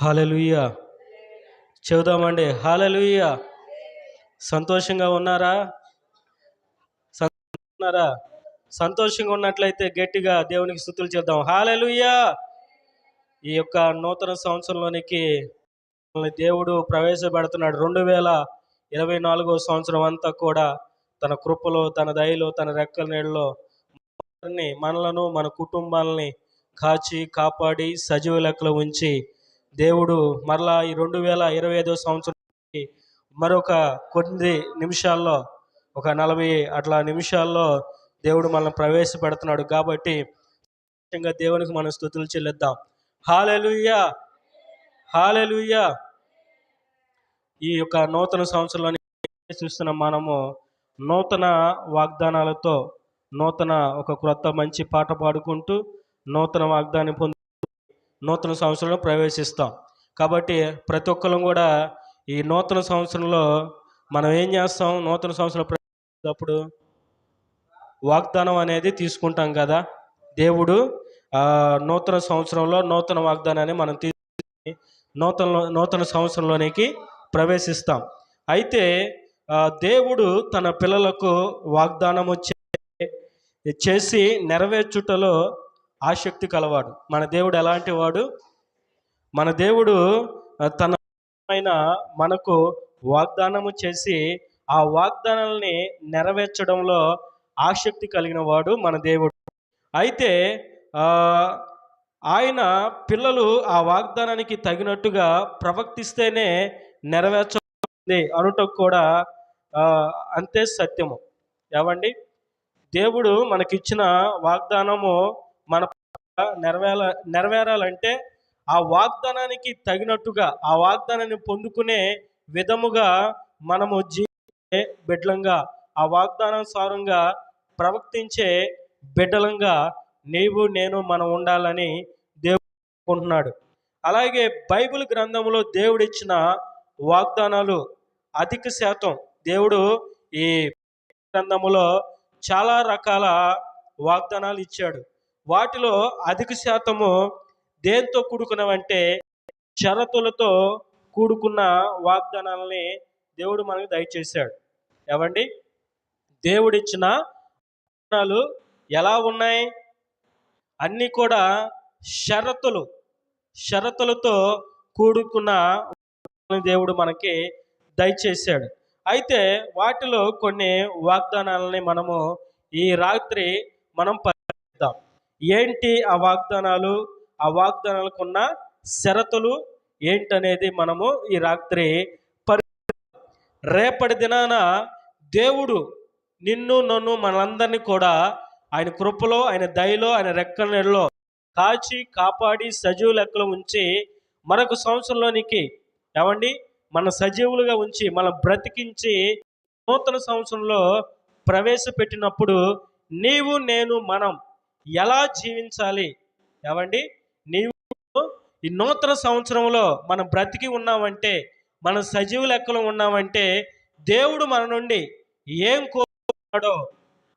Hallelujah చెబుదామండి hallelujah సంతోషంగా ఉన్నారా? సంతోషంగా ఉన్నారా? సంతోషంగా ఉన్నట్లయితే గట్టిగా దేవునికి స్థుతులు చేద్దాం హాలెలుయ్య ఈ యొక్క నూతన సంవత్సరంలోనికి దేవుడు ప్రవేశపెడుతున్నాడు. రెండు వేల ఇరవై నాలుగో సంవత్సరం అంతా కూడా తన కృపలో తన దయలో తన రెక్కల నీళ్ళలో మనల్ని మనలను మన కుటుంబాలని కాచి కాపాడి సజీవ లెక్కలో ఉంచి దేవుడు మరలా ఈ రెండు వేల ఇరవై ఐదో సంవత్సరానికి మరొక కొన్ని నిమిషాల్లో ఒక నలభై అట్లా నిమిషాల్లో దేవుడు మనల్ని ప్రవేశపెడుతున్నాడు కాబట్టి ముఖ్యంగా దేవునికి మనం స్థుతులు చెల్లిద్దాం. హాలెలుయ్యా హాలెలుయ్యా ఈ యొక్క నూతన సంవత్సరంలో చూస్తున్న మనము నూతన వాగ్దానాలతో నూతన ఒక క్రొత్త మంచి పాట పాడుకుంటూ నూతన వాగ్దానం పొంది నూతన సంవత్సరంలో ప్రవేశిస్తాం. కాబట్టి ప్రతి ఒక్కరం కూడా ఈ నూతన సంవత్సరంలో మనం ఏం చేస్తాం? నూతన సంవత్సరం ప్రవేశించినప్పుడు వాగ్దానం అనేది తీసుకుంటాం కదా. దేవుడు నూతన సంవత్సరంలో నూతన వాగ్దానాన్ని మనం తీసుకుని నూతన నూతన సంవత్సరంలోనికి ప్రవేశిస్తాం. అయితే దేవుడు తన పిల్లలకు వాగ్దానము చేసి నెరవేర్చుటలో ఆసక్తి కలవాడు. మన దేవుడు ఎలాంటి వాడు? మన దేవుడు తన మనకు వాగ్దానము చేసి ఆ వాగ్దానాలని నెరవేర్చడంలో ఆసక్తి కలిగిన వాడు మన దేవుడు. అయితే ఆయన పిల్లలు ఆ వాగ్దానానికి తగినట్టుగా ప్రవర్తిస్తేనే నెరవేర్చబడింది అనుటకు కూడా అంతే సత్యము. ఏవండి దేవుడు మనకిచ్చిన వాగ్దానము మన నెరవేర నెరవేరాలంటే ఆ వాగ్దానానికి తగినట్టుగా ఆ వాగ్దానాన్ని పొందుకునే విధముగా మనము జీవించే బిడ్డలంగా ఆ వాగ్దానానుసారంగా ప్రవర్తించే బిడ్డలంగా నీవు నేను మనం ఉండాలని దేవుడు అనుకుంటున్నాడు అలాగే బైబిల్ గ్రంథంలో దేవుడిచ్చిన వాగ్దానాలు అధిక శాతం దేవుడు ఈ గ్రంథములో చాలా రకాల వాగ్దానాలు ఇచ్చాడు. వాటిలో అధిక శాతము దేంతో కూడుకున్నవంటే షరతులతో కూడుకున్న వాగ్దానాలని దేవుడు మనకు దయచేశాడు. ఏవండి? దేవుడిచ్చిన వాగ్దానాలు ఎలా ఉన్నాయి? అన్నీ కూడా షరతులు షరతులతో కూడుకున్న దేవుడు మనకి దయచేశాడు. అయితే వాటిలో కొన్ని వాగ్దానాలని మనము ఈ రాత్రి మనం పరిశీలిద్దాం. ఏంటి ఆ వాగ్దానాలు? ఆ వాగ్దానాలకు ఉన్న షరతులు ఏంటనేది మనము ఈ రాత్రి పరి రేపటి దినాన దేవుడు నిన్ను నన్ను మనందరినీ కూడా ఆయన కృపలో ఆయన దయలో ఆయన రెక్క నెలలో కాచి కాపాడి సజీవ లెక్కలో ఉంచి మరొక సంవత్సరంలోనికి ఏమండి? మన సజీవులుగా ఉంచి మనం బ్రతికించి నూతన సంవత్సరంలో ప్రవేశపెట్టినప్పుడు నీవు నేను మనం ఎలా జీవించాలి? ఏమండి? నీవు ఈ నూతన సంవత్సరంలో మనం బ్రతికి ఉన్నామంటే మన సజీవ లెక్కలో ఉన్నామంటే దేవుడు మన నుండి ఏం కోరుతున్నాడో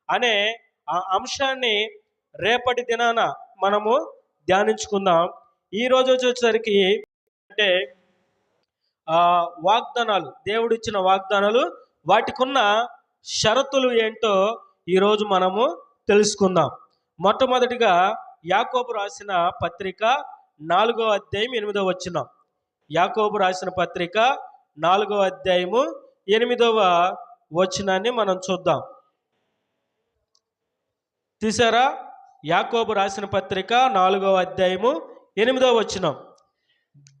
అనే ఆ అంశాన్ని రేపటి దినాన మనము ధ్యానించుకుందాం. ఈ రోజు వచ్చేసరికి అంటే ఆ వాగ్దానాలు దేవుడిచ్చిన వాగ్దానాలు వాటికున్న షరతులు ఏంటో ఈరోజు మనము తెలుసుకుందాం. మొట్టమొదటిగా యాకోబు రాసిన పత్రిక నాలుగో అధ్యాయం ఎనిమిదో వచ్చిన యాకోబు రాసిన పత్రిక నాలుగో అధ్యాయము ఎనిమిదవ వచనాన్ని మనం చూద్దాం. తీసారా? యాకోబు రాసిన పత్రిక నాలుగవ అధ్యాయము ఎనిమిదవ వచనం.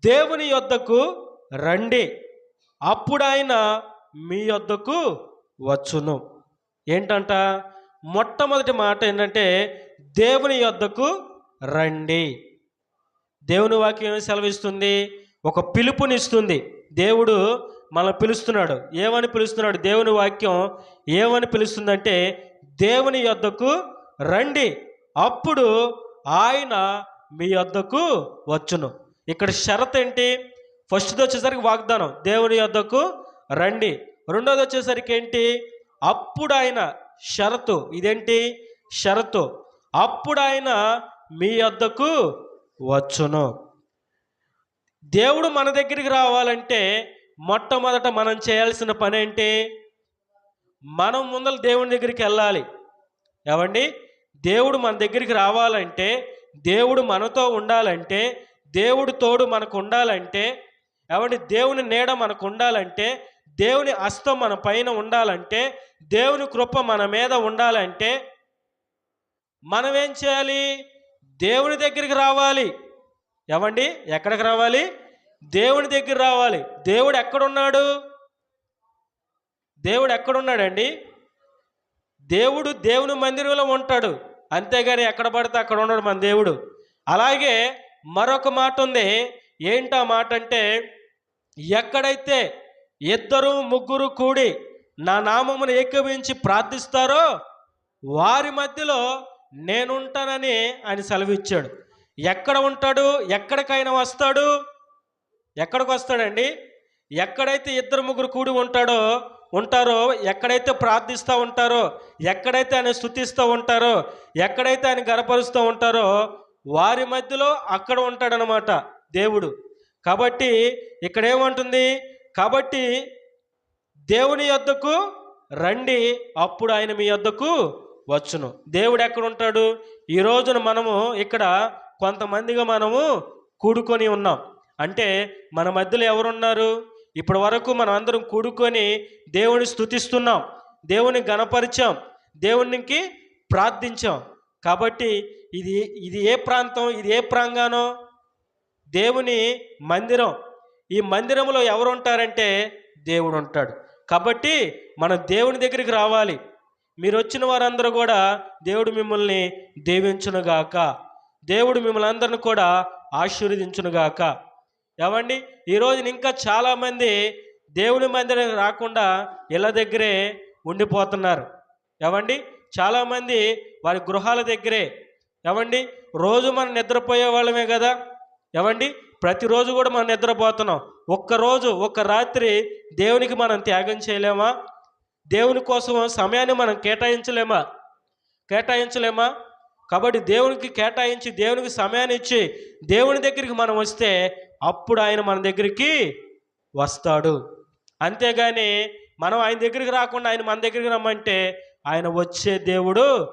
దేవుని యొద్దకు రండి. అప్పుడు ఆయన మీ యొద్దకు వచ్చును. ఏంటంట? మొట్టమొదటి మాట ఏంటంటే దేవుని యొద్దకు రండి. దేవుని వాక్యం ఏమి సెలవిస్తుంది? ఒక పిలుపునిస్తుంది. దేవుడు మనల్ని పిలుస్తున్నాడు. ఏమని పిలుస్తున్నాడు? దేవుని వాక్యం ఏమని పిలుస్తుందంటే దేవుని యొద్దకు రండి. అప్పుడు ఆయన మీ యొద్దకు వచ్చును. ఇక్కడ షరత్ ఏంటి? ఫస్ట్ది వచ్చేసరికి వాగ్దానం. దేవుని యొద్దకు రండి. రెండోది వచ్చేసరికి ఏంటి? అప్పుడు ఆయన షరతు. ఇదేంటి? షరతు. అప్పుడు ఆయన మీ వద్దకు వచ్చును. దేవుడు మన దగ్గరికి రావాలంటే మొట్టమొదట మనం చేయాల్సిన పని ఏంటి మనం ముందర దేవుని దగ్గరికి వెళ్ళాలి. ఏమండి? దేవుడు మన దగ్గరికి రావాలంటే దేవుడు మనతో ఉండాలంటే దేవుడు తోడు మనకు ఉండాలంటే ఏమండి? దేవుని నీడ మనకు ఉండాలంటే దేవుని హస్తం మన పైన ఉండాలంటే దేవుని కృప మన మీద ఉండాలంటే మనం ఏం చేయాలి? దేవుని దగ్గరికి రావాలి. ఏమండి ఎక్కడికి రావాలి? దేవుని దగ్గర రావాలి. దేవుడు ఎక్కడున్నాడు? దేవుడు ఎక్కడున్నాడండి? దేవుడు దేవుని మందిరంలో ఉంటాడు. అంతేగాని ఎక్కడ పడితే అక్కడ ఉన్నాడు మన దేవుడు. అలాగే మరొక మాట ఉంది. ఏంటి మాట అంటే ఎక్కడైతే ఇద్దరు ముగ్గురు కూడి నా నామమును ఏకీభవించి ప్రార్థిస్తారో వారి మధ్యలో నేనుంటానని ఆయన సెలవిచ్చాడు. ఎక్కడ ఉంటాడు? ఎక్కడికైనా వస్తాడు? ఎక్కడికి వస్తాడండి? ఎక్కడైతే ఇద్దరు ముగ్గురు కూడి ఉంటాడో ఉంటారో ఎక్కడైతే ప్రార్థిస్తూ ఉంటారో ఎక్కడైతే ఆయన స్థుతిస్తూ ఉంటారో ఎక్కడైతే ఆయన గనపరుస్తూ ఉంటారో వారి మధ్యలో అక్కడ ఉంటాడనమాట దేవుడు. కాబట్టి ఇక్కడ ఏమంటుంది కాబట్టి దేవుని యొద్దకు రండి అప్పుడు ఆయన మీ యొద్దకు వచ్చును. దేవుడు ఎక్కడ ఉంటాడు ఈ రోజున మనము ఇక్కడ కొంతమందిగా మనము కూడుకొని ఉన్నాం. అంటే మన మధ్యలో ఎవరున్నారు? ఇప్పటి వరకు మనం అందరం కూడుకొని దేవుని స్తుతిస్తున్నాం దేవుని గణపరిచాం దేవునికి ప్రార్థించాం. కాబట్టి ఇది ఇది ఏ ప్రాంతం ఇది ఏ ప్రాంగణం దేవుని మందిరం ఈ మందిరంలో ఎవరు ఉంటారంటే దేవుడు ఉంటాడు కాబట్టి మనం దేవుని దగ్గరికి రావాలి. మీరు వచ్చిన వారందరూ కూడా దేవుడు మిమ్మల్ని దీవించునుగాక. దేవుడు మిమ్మల్ని అందరిని కూడా ఆశీర్వదించునుగాక. ఏమండి? ఈ రోజున ఇంకా చాలామంది దేవుని మందిరం రాకుండా ఇళ్ళ దగ్గరే ఉండిపోతున్నారు. ఏమండి? చాలామంది వారి గృహాల దగ్గరే. ఏమండి? రోజు మనం నిద్రపోయే వాళ్ళమే కదా. ఏమండి? ప్రతిరోజు కూడా మనం నిద్రపోతున్నాం. ఒక్కరోజు ఒక్క రాత్రి దేవునికి మనం త్యాగం చేయలేమా? దేవుని కోసం సమయాన్ని మనం కేటాయించలేమా? కేటాయించలేమా? కాబట్టి దేవునికి కేటాయించి దేవునికి సమయాన్ని ఇచ్చి దేవుని దగ్గరికి మనం వస్తే అప్పుడు ఆయన మన దగ్గరికి వస్తాడు. అంతేగాని మనం ఆయన దగ్గరికి రాకుండా ఆయన మన దగ్గరికి రమ్మంటే ఆయన వచ్చే దేవుడు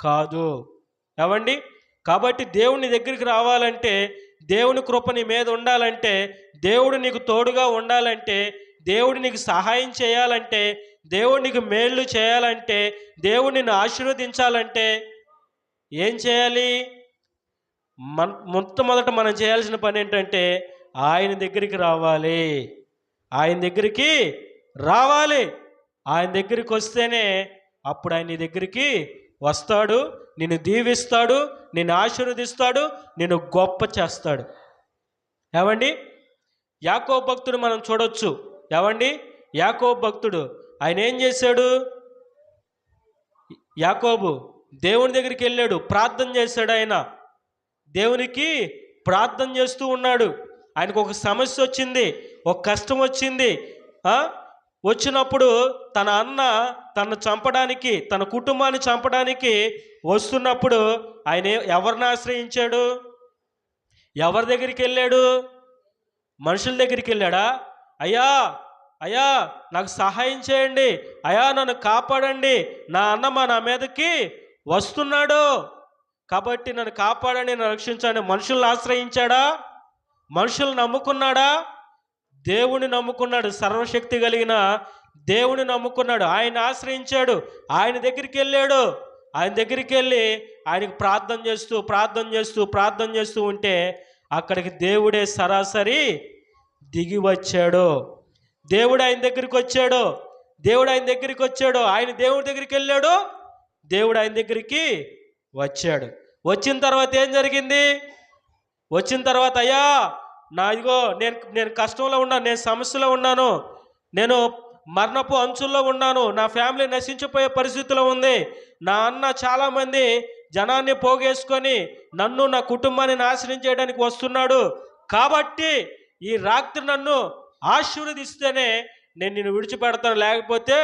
కాదు. ఏమండి? కాబట్టి దేవుని దగ్గరికి రావాలంటే దేవుని కృప నీ మీద ఉండాలంటే దేవుడు నీకు తోడుగా ఉండాలంటే దేవుడు నీకు సహాయం చేయాలంటే దేవుడు నీకు మేళ్ళు చేయాలంటే దేవుడు నిన్ను ఆశీర్వదించాలంటే ఏం చేయాలి? మన మొట్టమొదట మనం చేయాల్సిన పని ఏంటంటే ఆయన దగ్గరికి రావాలి. ఆయన దగ్గరికి రావాలి. ఆయన దగ్గరికి వస్తేనే అప్పుడు ఆయన దగ్గరికి వస్తాడు. నిన్ను దీవిస్తాడు నిన్ను ఆశీర్వదిస్తాడు నిన్ను గొప్ప చేస్తాడు. ఏమండి? యాకో భక్తుడు మనం చూడొచ్చు. ఏమండి? యాకో భక్తుడు. ఆయన ఏం చేశాడు? యాకోబు దేవుని దగ్గరికి వెళ్ళాడు. ప్రార్థన చేశాడు ఆయన. దేవునికి ప్రార్థన చేస్తూ ఉన్నాడు. ఆయనకు ఒక సమస్య వచ్చింది ఒక కష్టం వచ్చింది. వచ్చినప్పుడు తన అన్న తను చంపడానికి తన కుటుంబాన్ని చంపడానికి వస్తున్నప్పుడు ఆయన ఎవరిని ఆశ్రయించాడు? ఎవరి దగ్గరికి వెళ్ళాడు? మనుషుల దగ్గరికి వెళ్ళాడా? అయ్యా అయ్యా నాకు సహాయం చేయండి. అయ్యా నన్ను కాపాడండి. నా అన్న మా నా మీదకి వస్తున్నాడు. కాబట్టి నన్ను కాపాడండి నన్ను రక్షించండి. మనుషుల్ని ఆశ్రయించాడా? మనుషులు నమ్ముకున్నాడా? దేవుని నమ్ముకున్నాడు. సర్వశక్తి కలిగిన దేవుని నమ్ముకున్నాడు. ఆయన ఆశ్రయించాడు. ఆయన దగ్గరికి వెళ్ళాడు. ఆయన దగ్గరికి వెళ్ళి ఆయనకు ప్రార్థన చేస్తూ ప్రార్థన చేస్తూ ప్రార్థన చేస్తూ ఉంటే అక్కడికి దేవుడే సరాసరి దిగి వచ్చాడు. దేవుడు ఆయన దగ్గరికి వచ్చాడు. దేవుడు ఆయన దగ్గరికి వచ్చాడు. ఆయన దేవుడి దగ్గరికి వెళ్ళాడు. దేవుడు ఆయన దగ్గరికి వచ్చాడు. వచ్చిన తర్వాత ఏం జరిగింది? వచ్చిన తర్వాత అయ్యా నా ఇదిగో నేను నేను కష్టంలో ఉన్నాను నేను సమస్యలో ఉన్నాను. నేను మరణపు అంచుల్లో ఉన్నాను. నా ఫ్యామిలీ నశించిపోయే పరిస్థితిలో ఉంది. నా అన్న చాలామంది జనాన్ని పోగేసుకొని నన్ను నా కుటుంబాన్ని నాశనం చేయడానికి వస్తున్నాడు. కాబట్టి ఈ రాత్రి నన్ను ఆశీర్వదిస్తేనే నేను నిన్ను విడిచిపెడతాను. లేకపోతే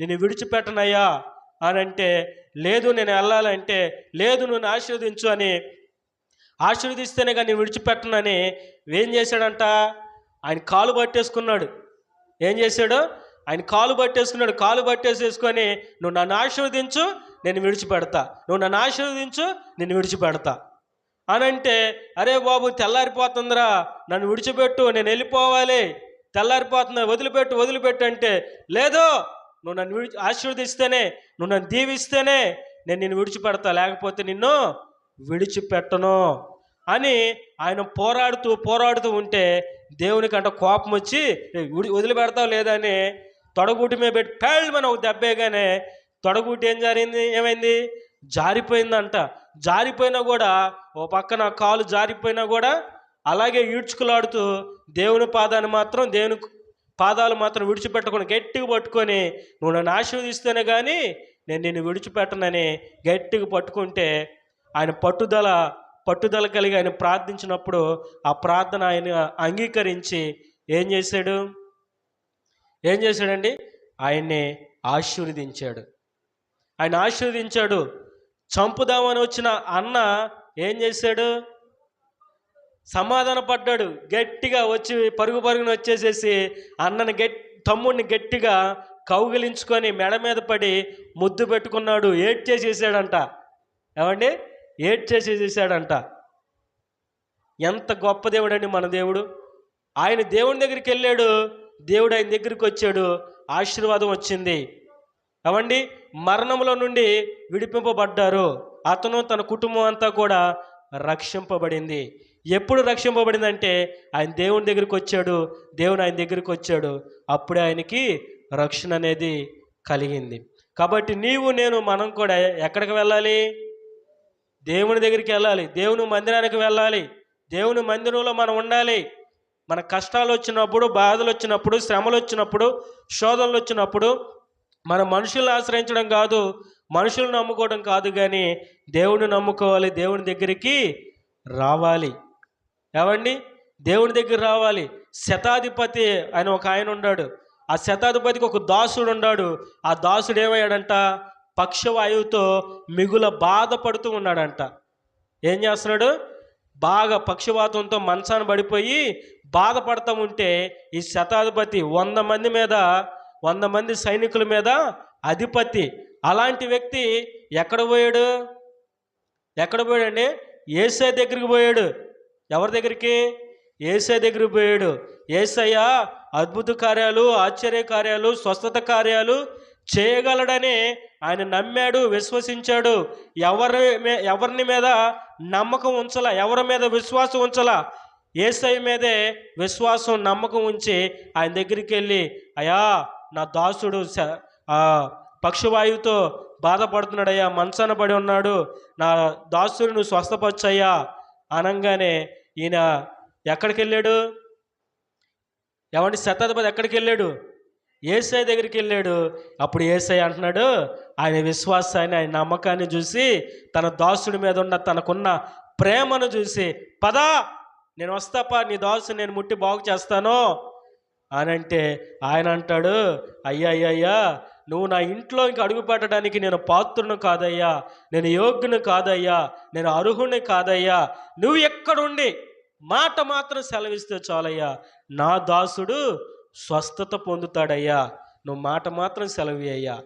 నేను విడిచిపెట్టనయ్యా అని అంటే లేదు నేను వెళ్ళాలంటే లేదు నువ్వు ఆశీర్వదించు అని ఆశీర్వదిస్తేనే కానీ విడిచిపెట్టనని ఏం చేశాడంట? ఆయన కాలు పట్టేసుకున్నాడు. ఏం చేశాడు? ఆయన కాలు పట్టేసుకున్నాడు. కాలు పట్టేసేసుకొని నువ్వు నన్ను ఆశీర్వదించు నేను విడిచిపెడతా. నువ్వు నన్ను ఆశీర్వదించు నేను విడిచిపెడతా. అని అంటే అరే బాబు తెల్లారిపోతుందిరా. నన్ను విడిచిపెట్టు నేను వెళ్ళిపోవాలి. తెల్లారిపోతున్నా వదిలిపెట్టు వదిలిపెట్టు. అంటే లేదు నువ్వు నన్ను విడిచి ఆశీర్వదిస్తేనే నువ్వు నన్ను దీవిస్తేనే నేను నిన్ను విడిచిపెడతా. లేకపోతే నిన్ను విడిచిపెట్టను. అని ఆయన పోరాడుతూ పోరాడుతూ ఉంటే దేవునికి అంట కోపం వచ్చి "ఏయ్, లేదా వదిలిపెడతావు లేదని తొడగూటి మీద పెట్టి పేళ్ళమని ఒక దెబ్బేగానే తొడగూటి ఏం జరిగింది? ఏమైంది? జారిపోయిందంట. జారిపోయినా కూడా ఓ పక్కన కాలు జారిపోయినా కూడా అలాగే ఈడ్చుకులాడుతూ దేవుని పాదాన్ని మాత్రం దేవుని పాదాలు మాత్రం విడిచిపెట్టకుండా గట్టిగా పట్టుకొని నువ్వు నన్ను ఆశీర్వదిస్తేనే కానీ నేను నిన్ను విడిచిపెట్టనని గట్టిగా పట్టుకుంటే ఆయన పట్టుదల పట్టుదల కలిగి ఆయన ప్రార్థించినప్పుడు ఆ ప్రార్థన ఆయన అంగీకరించి ఏం చేశాడు? ఏం చేశాడండి? ఆయన్ని ఆశీర్వదించాడు. ఆయన ఆశీర్వదించాడు. చంపుదామని వచ్చిన అన్న ఏం చేశాడు? సమాధాన పడ్డాడు. గట్టిగా వచ్చి పరుగు పరుగున వచ్చేసేసి అన్నని గట్ తమ్ముడిని గట్టిగా కౌగిలించుకొని మెడ మీద పడి ముద్దు పెట్టుకున్నాడు. ఏడ్ చేసేసాడంట ఏమండి? ఏడ్ చేసేసేసాడంట ఎంత గొప్ప దేవుడండి మన దేవుడు. ఆయన దేవుని దగ్గరికి వెళ్ళాడు. దేవుడు ఆయన దగ్గరికి వచ్చాడు. ఆశీర్వాదం వచ్చింది. అవండి మరణంలో నుండి విడిపింపబడ్డారు. అతను తన కుటుంబం అంతా కూడా రక్షింపబడింది. ఎప్పుడు రక్షింపబడిందంటే ఆయన దేవుని దగ్గరికి వచ్చాడు. దేవుని ఆయన దగ్గరికి వచ్చాడు. అప్పుడే ఆయనకి రక్షణ అనేది కలిగింది. కాబట్టి నీవు నేను మనం కూడా ఎక్కడికి వెళ్ళాలి? దేవుని దగ్గరికి వెళ్ళాలి. దేవుని మందిరానికి వెళ్ళాలి. దేవుని మందిరంలో మనం ఉండాలి. మన కష్టాలు వచ్చినప్పుడు బాధలు వచ్చినప్పుడు శ్రమలు వచ్చినప్పుడు శోధనలు వచ్చినప్పుడు మన మనుషులను ఆశ్రయించడం కాదు మనుషులు నమ్ముకోవడం కాదు కానీ దేవుని నమ్ముకోవాలి దేవుని దగ్గరికి రావాలి. ఏమండి? దేవుని దగ్గర రావాలి. శతాధిపతి ఆయన ఒక ఆయన ఉన్నాడు ఆ శతాధిపతికి ఒక దాసుడు ఉన్నాడు ఆ దాసుడు ఏమయ్యాడంట పక్షవాయువుతో మిగుల బాధపడుతూ ఉన్నాడంట. ఏం చేస్తున్నాడు? బాగా పక్షవాతంతో మంచాన పడిపోయి బాధపడతా ఉంటే ఈ శతాధిపతి వంద మంది మీద వంద మంది సైనికుల మీద అధిపతి. అలాంటి వ్యక్తి ఎక్కడ పోయాడు? ఎక్కడ పోయాడండి? ఏసఐ దగ్గరికి పోయాడు. ఎవరి దగ్గరికి? ఏసఐ దగ్గరికి పోయాడు. ఏసయ్య అద్భుత కార్యాలు ఆశ్చర్య కార్యాలు స్వస్థత కార్యాలు చేయగలడని ఆయన నమ్మాడు విశ్వసించాడు. ఎవరి ఎవరిని మీద నమ్మకం ఉంచలా? ఎవరి మీద విశ్వాసం ఉంచలా? ఏసై మీదే విశ్వాసం నమ్మకం ఉంచి ఆయన దగ్గరికి వెళ్ళి అయ్యా నా దాసుడు పక్షవాయువుతో బాధపడుతున్నాడయ్యా మంచాన పడి ఉన్నాడు. నా దాసుడు నువ్వు స్వస్థపరచయ్యా. అనగానే ఈయన ఎక్కడికి వెళ్ళాడు? ఏమంటే శతాధిపతి ఎక్కడికి వెళ్ళాడు? ఏసఐ దగ్గరికి వెళ్ళాడు. అప్పుడు ఏసఐ అంటున్నాడు ఆయన విశ్వాసాన్ని ఆయన నమ్మకాన్ని చూసి తన దాసుడి మీద ఉన్న తనకున్న ప్రేమను చూసి పదా నేను వస్తాపా నీ దాసు నేను ముట్టి బాగు చేస్తాను. అని అంటే ఆయన అంటాడు అయ్యా అయ్యా నువ్వు నా ఇంట్లో ఇంక అడుగు పెట్టడానికి నేను పాత్రును కాదయ్యా నేను యోగ్యుని కాదయ్యా నేను అర్హుని కాదయ్యా నువ్వు ఎక్కడుండి మాట మాత్రం సెలవిస్తే చాలయ్యా నా దాసుడు స్వస్థత పొందుతాడయ్యా నువ్వు మాట మాత్రం సెలవి అయ్యా.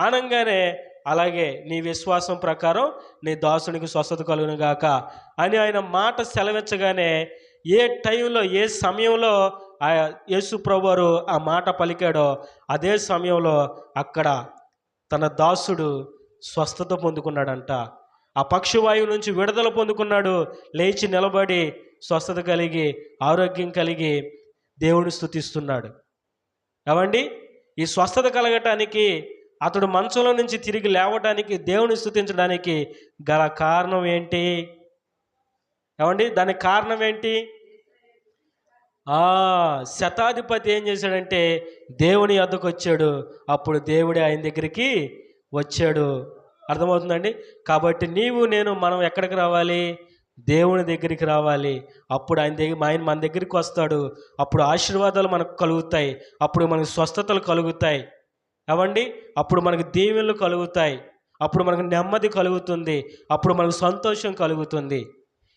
అనగానే అలాగే నీ విశ్వాసం ప్రకారం నీ దాసునికి స్వస్థత కలుగును గాక అని ఆయన మాట సెలవించగానే ఏ టైంలో ఏ సమయంలో ఆ యేసు ప్రభువారు ఆ మాట పలికాడో అదే సమయంలో అక్కడ తన దాసుడు స్వస్థత పొందుకున్నాడంట. ఆ పక్షివాయువు నుంచి విడుదల పొందుకున్నాడు. లేచి నిలబడి స్వస్థత కలిగి ఆరోగ్యం కలిగి దేవుని స్థుతిస్తున్నాడు. ఏమండి? ఈ స్వస్థత కలగటానికి అతడు మంచంలో నుంచి తిరిగి లేవడానికి దేవుని స్థుతించడానికి గల కారణం ఏంటి? ఏమండి? దానికి కారణం ఏంటి? ఆ శతాధిపతి ఏం చేశాడంటే దేవుని అద్దకు వచ్చాడు. అప్పుడు దేవుడే ఆయన దగ్గరికి వచ్చాడు. అర్థమవుతుందండి? కాబట్టి నీవు నేను మనం ఎక్కడికి రావాలి? దేవుని దగ్గరికి రావాలి. అప్పుడు ఆయన దగ్గర ఆయన మన దగ్గరికి వస్తాడు. అప్పుడు ఆశీర్వాదాలు మనకు కలుగుతాయి. అప్పుడు మనకు స్వస్థతలు కలుగుతాయి. ఏమండి అప్పుడు మనకు దీవెనలు కలుగుతాయి. అప్పుడు మనకు నెమ్మది కలుగుతుంది. అప్పుడు మనకు సంతోషం కలుగుతుంది.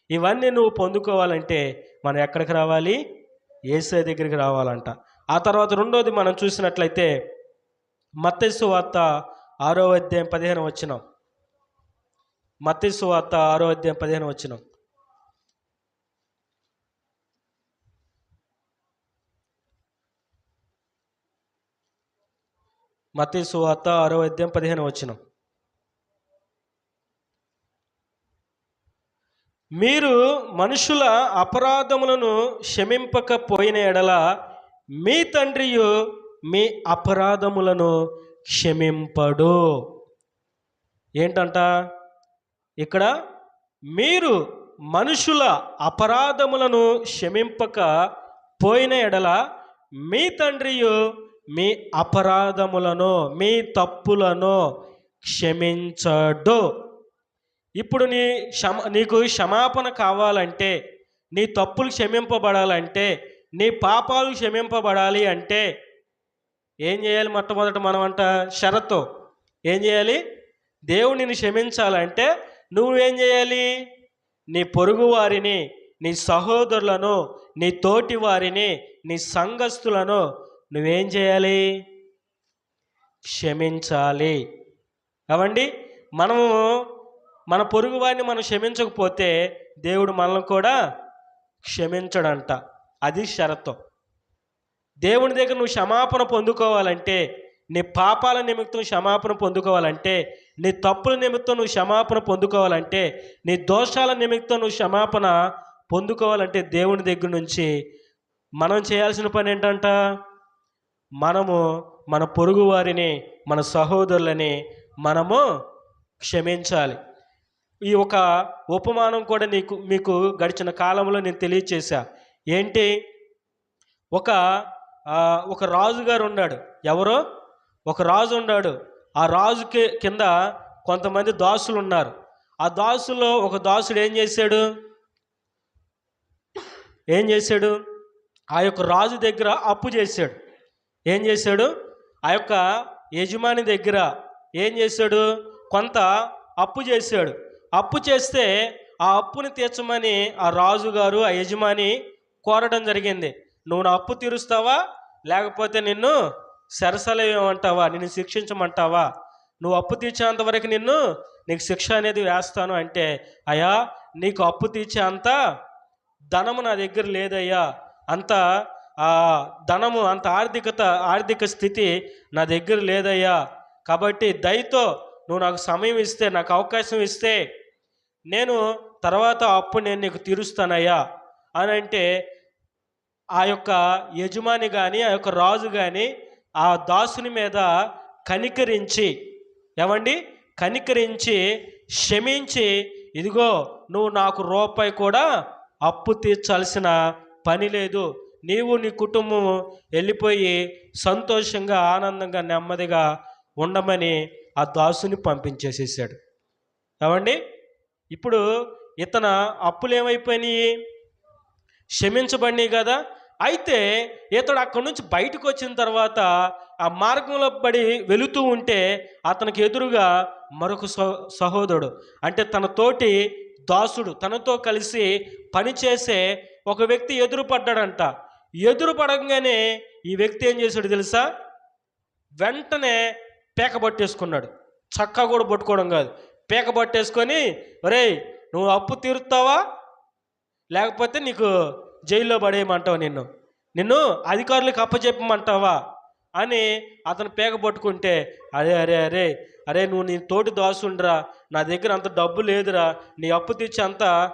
ఇవన్నీ నువ్వు పొందుకోవాలంటే మనం ఎక్కడికి రావాలి? ఏసై దగ్గరికి రావాలంట. ఆ తర్వాత రెండోది మనం చూసినట్లయితే మత్స్సు వార్త ఆరో అధ్యాయం పదిహేను వచ్చినాం మత్స్సు వార్త ఆరో అధ్యాయం పదిహేను వచ్చినాం మతి సువార్త ఆరో అధ్యాయం పదిహేను వచ్చిన మీరు మనుషుల అపరాధములను క్షమింపకపోయిన ఎడల మీ తండ్రియు మీ అపరాధములను క్షమింపడు. ఏంటంట? ఇక్కడ మీరు మనుషుల అపరాధములను క్షమింపక పోయిన ఎడల మీ తండ్రియు మీ అపరాధములను మీ తప్పులను క్షమించడు. ఇప్పుడు నీ క్షమ నీకు క్షమాపణ కావాలంటే నీ తప్పులు క్షమింపబడాలంటే నీ పాపాలు క్షమింపబడాలి అంటే ఏం చేయాలి మొట్టమొదట మనం అంట షరతు? ఏం చేయాలి? దేవుడిని క్షమించాలంటే నువ్వేం చేయాలి? నీ పొరుగు వారిని నీ సహోదరులను నీ తోటి వారిని నీ సంఘస్థులను నువ్వేం చేయాలి? క్షమించాలి. అవండి మనము మన పొరుగు వారిని మనం క్షమించకపోతే దేవుడు మనల్ని కూడా క్షమించడంట. అది షరతు. దేవుని దగ్గర నువ్వు క్షమాపణ పొందుకోవాలంటే నీ పాపాల నిమిత్తం క్షమాపణ పొందుకోవాలంటే నీ తప్పుల నిమిత్తం నువ్వు క్షమాపణ పొందుకోవాలంటే నీ దోషాల నిమిత్తం నువ్వు క్షమాపణ పొందుకోవాలంటే దేవుని దగ్గర నుంచి మనం చేయాల్సిన పని ఏంటంట? మనము మన పొరుగు వారిని మన సహోదరులని మనము క్షమించాలి. ఈ ఒక ఉపమానం కూడా నీకు మీకు గడిచిన కాలంలో నేను తెలియచేశా. ఏంటి? ఒక ఒక రాజుగారు ఉన్నాడు. ఎవరో? ఒక రాజు ఉన్నాడు. ఆ రాజుకి కింద కొంతమంది దాసులు ఉన్నారు. ఆ దాసులో ఒక దాసుడు ఏం చేశాడు? ఏం చేశాడు? ఆ యొక్క రాజు దగ్గర అప్పు చేశాడు. ఏం చేశాడు? ఆ యొక్క యజమాని దగ్గర ఏం చేశాడు? కొంత అప్పు చేశాడు. అప్పు చేస్తే ఆ అప్పుని తీర్చమని ఆ రాజుగారు ఆ యజమాని కోరడం జరిగింది. నువ్వు నా అప్పు తీరుస్తావా? లేకపోతే నిన్ను సరసలేమంటావా నిన్ను శిక్షించమంటావా? నువ్వు అప్పు తీర్చేంత వరకు నిన్ను నీకు శిక్ష అనేది వేస్తాను అంటే అయ్యా నీకు అప్పు తీర్చే అంత ధనము నా దగ్గర లేదయ్యా. అంత ఆ ధనము అంత ఆర్థికత ఆర్థిక స్థితి నా దగ్గర లేదయ్యా. కాబట్టి దయతో నువ్వు నాకు సమయం ఇస్తే నాకు అవకాశం ఇస్తే నేను తర్వాత అప్పు నేను నీకు తీరుస్తానయ్యా. అని అంటే ఆ యొక్క యజమాని కానీ ఆ యొక్క రాజు కానీ ఆ దాసుని మీద కనికరించి ఏమండి? కనికరించి క్షమించి ఇదిగో నువ్వు నాకు రూపాయి కూడా అప్పు తీర్చాల్సిన పని లేదు. నీవు నీ కుటుంబం వెళ్ళిపోయి సంతోషంగా ఆనందంగా నెమ్మదిగా ఉండమని ఆ దాసుని పంపించేసేసాడు. ఏమండి? ఇప్పుడు ఇతన అప్పులు ఏమైపోయినాయి? క్షమించబడినాయి కదా? అయితే ఇతడు అక్కడి నుంచి బయటకు వచ్చిన తర్వాత ఆ మార్గంలో పడి వెళుతూ ఉంటే అతనికి ఎదురుగా మరొక సహోదరుడు అంటే తన తోటి దాసుడు తనతో కలిసి పనిచేసే ఒక వ్యక్తి ఎదురుపడ్డాడంట. ఎదురు పడగానే ఈ వ్యక్తి ఏం చేశాడు తెలుసా? వెంటనే పేక పట్టేసుకున్నాడు. చక్కా కూడా పట్టుకోవడం కాదు. పేక పట్టేసుకొని ఒరేయ్ నువ్వు అప్పు తీరుతావా లేకపోతే నీకు జైల్లో పడేయమంటావు నిన్ను? నిన్ను అధికారులకు అప్పచెప్పమంటావా? అని అతను పేక పట్టుకుంటే అరే అరే అరే అరే నువ్వు నీ తోటి దాసుండ్రా. నా దగ్గర అంత డబ్బు లేదురా. నీ అప్పు తీర్చి అంతా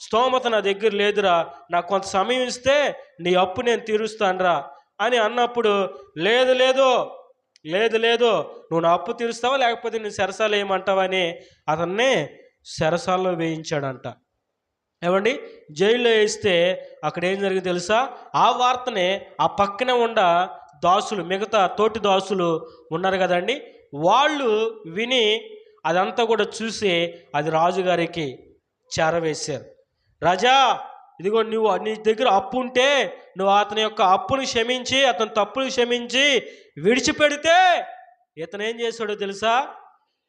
స్తోమత నా దగ్గర లేదురా. నాకు కొంత సమయం ఇస్తే నీ అప్పు నేను తీరుస్తానురా అని అన్నప్పుడు లేదు లేదు లేదు లేదు నువ్వు నా అప్పు తీరుస్తావా? లేకపోతే నేను సెరసాలు వేయమంటావని అతన్ని సెరసాల్లో వేయించాడంట. ఏమండి? జైల్లో వేస్తే అక్కడ ఏం జరిగింది తెలుసా? ఆ వార్తనే ఆ పక్కనే ఉండ దాసులు మిగతా తోటి దాసులు ఉన్నారు కదండి. వాళ్ళు విని అదంతా కూడా చూసి అది రాజుగారికి చేరవేశారు. రాజా ఇదిగో నువ్వు నీ దగ్గర అప్పు ఉంటే నువ్వు అతని యొక్క అప్పును క్షమించి అతని తప్పును క్షమించి విడిచిపెడితే ఇతను ఏం చేశాడో తెలుసా?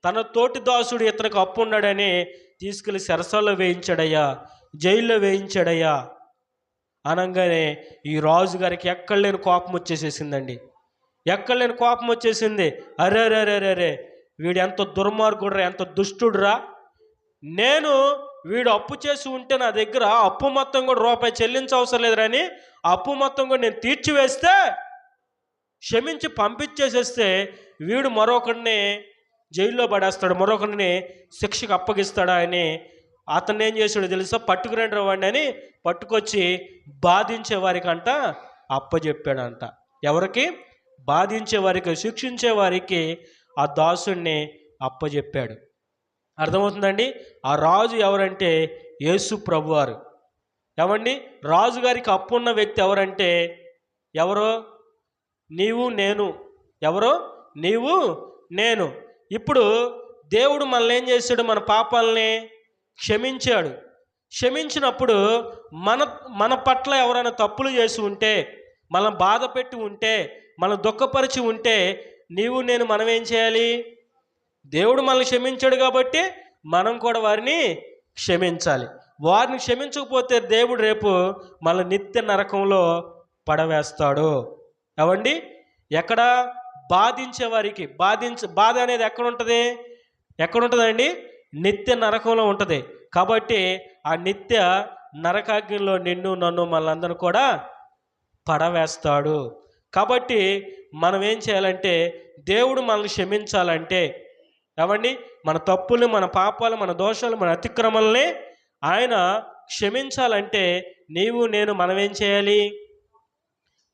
తన తోటి దాసుడు ఇతనికి అప్పు ఉన్నాడని తీసుకెళ్ళి సెరసాల్లో వేయించాడయ్యా జైల్లో వేయించాడయ్యా. అనగానే ఈ రాజు గారికి ఎక్కడ లేని కోపం వచ్చేసేసిందండి. ఎక్కడ లేని కోపం వచ్చేసింది. అరే అరే అరే అరే అరే వీడు ఎంత దుర్మార్గుడురా ఎంత దుష్టుడురా. నేను వీడు అప్పు చేసి ఉంటే నా దగ్గర అప్పు మొత్తం కూడా రూపాయి చెల్లించవసరం లేదురని అప్పు మొత్తం కూడా నేను తీర్చివేస్తే క్షమించి పంపించేసేస్తే వీడు మరొకరిని జైల్లో పడేస్తాడు మరొకరిని శిక్షకు అప్పగిస్తాడా అని అతను ఏం చేశాడు తెలుసా? పట్టుకురండి వాడిని అని పట్టుకొచ్చి బాధించే వారికంట అప్పచెప్పాడంట ఎవరికి? బాధించే వారికి శిక్షించే వారికి ఆ దాసుణ్ణి అప్పచెప్పాడు అర్థమవుతుందండి? ఆ రాజు ఎవరంటే యేసు ప్రభువారు. ఏమండి? రాజుగారికి అప్పున్న వ్యక్తి ఎవరంటే ఎవరో? నీవు నేను. ఎవరో? నీవు నేను. ఇప్పుడు దేవుడు మనల్ని ఏం చేశాడు? మన పాపాలని క్షమించాడు. క్షమించినప్పుడు మన మన పట్ల ఎవరైనా తప్పులు చేసి ఉంటే మనం బాధ పెట్టి ఉంటే మనం దుఃఖపరిచి ఉంటే నీవు నేను మనం ఏం చేయాలి? దేవుడు మనల్ని క్షమించాడు కాబట్టి మనం కూడా వారిని క్షమించాలి. వారిని క్షమించకపోతే దేవుడు రేపు మన నిత్య నరకంలో పడవేస్తాడు. ఏమండి? ఎక్కడ బాధించే వారికి బాధించ బాధ అనేది ఎక్కడ ఉంటుంది? ఎక్కడ ఉంటుందండి? నిత్య నరకంలో ఉంటుంది. కాబట్టి ఆ నిత్య నరకాగ్నిలో నిన్ను నన్ను మనందరూ కూడా పడవేస్తాడు. కాబట్టి మనం ఏం చేయాలంటే దేవుడు మనల్ని క్షమించాలంటే ఏమండి? మన తప్పులు మన పాపాలు మన దోషాలు మన అతిక్రమల్ని ఆయన క్షమించాలంటే నీవు నేను మనం ఏం చేయాలి?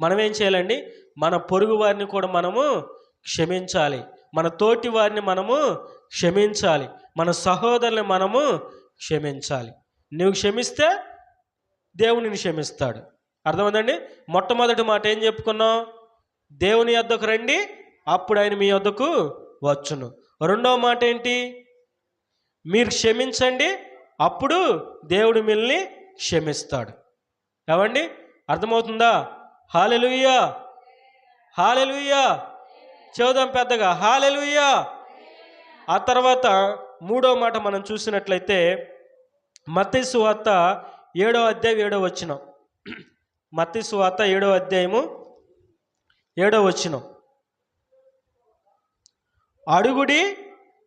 మనం ఏం చేయాలండి? మన పొరుగు వారిని కూడా మనము క్షమించాలి. మన తోటి వారిని మనము క్షమించాలి. మన సహోదరుని మనము క్షమించాలి. నువ్వు క్షమిస్తే దేవుడు నిన్ను క్షమిస్తాడు. అర్థమైందండి? మొట్టమొదటి మాట ఏం చెప్పుకున్నాం? దేవుని యొద్దకు రండి అప్పుడు ఆయన మీ యొద్దకు వచ్చును. రెండవ మాట ఏంటి? మీరు క్షమించండి అప్పుడు దేవుడు మిమ్మల్ని క్షమిస్తాడు. ఏమండి? అర్థమవుతుందా? హాలెలుయ్యా హాలెలుయ్యా చదుదాం పెద్దగా. హాలెలుయ్యా ఆ తర్వాత మూడో మాట మనం చూసినట్లయితే మత్తి వార్త ఏడో అధ్యాయం ఏడో వచ్చిన మత్తి వార్త ఏడో అధ్యాయము ఏడో వచ్చినాం అడుగుడి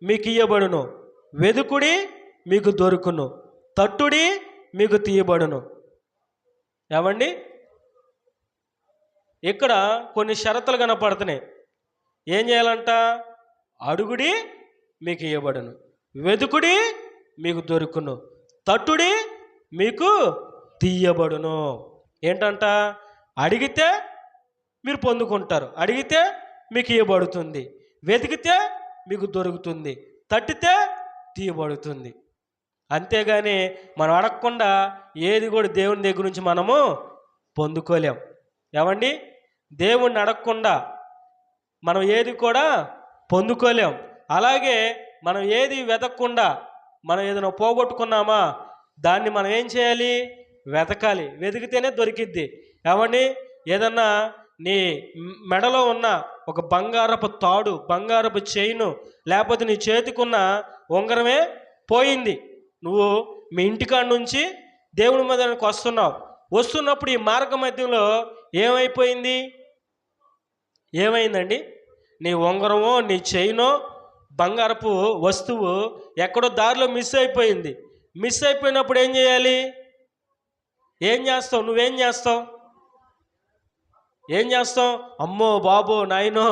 మీకు ఇయ్యబడును వెదుకుడి మీకు దొరుకును తట్టుడి మీకు తీయబడును. ఏమండి? ఇక్కడ కొన్ని షరతులు కనపడుతున్నాయి. ఏం చేయాలంట? అడుగుడి మీకు ఇవ్వబడును వెదుకుడి మీకు దొరుకును తట్టుడి మీకు తీయబడును. ఏంటంట? అడిగితే మీరు పొందుకుంటారు అడిగితే మీకు ఇవ్వబడుతుంది వెతికితే మీకు దొరుకుతుంది తట్టితే తీయబడుతుంది. అంతేగాని మనం అడగకుండా ఏది కూడా దేవుని దగ్గర నుంచి మనము పొందుకోలేం. ఏమండి? దేవుణ్ణి అడగకుండా మనం ఏది కూడా పొందుకోలేం. అలాగే మనం ఏది వెతకకుండా మనం ఏదైనా పోగొట్టుకున్నామా దాన్ని మనం ఏం చేయాలి? వెతకాలి. వెతికితేనే దొరికిద్ది. ఏమండి? ఏదన్నా నీ మెడలో ఉన్న ఒక బంగారపు తాడు బంగారపు చేయిను లేకపోతే నీ చేతికున్న ఉంగరమే పోయింది. నువ్వు మీ ఇంటికాడ నుంచి దేవుని మీదకి వస్తున్నావు. వస్తున్నప్పుడు ఈ మార్గ మధ్యలో ఏమైపోయింది? ఏమైందండి? నీ ఉంగరమో నీ చేయినో బంగారపు వస్తువు ఎక్కడో దారిలో మిస్ అయిపోయింది. మిస్ అయిపోయినప్పుడు ఏం చేయాలి? ఏం చేస్తావు? నువ్వేం చేస్తావు? ఏం చేస్తావు అమ్మో బాబో నాయనో.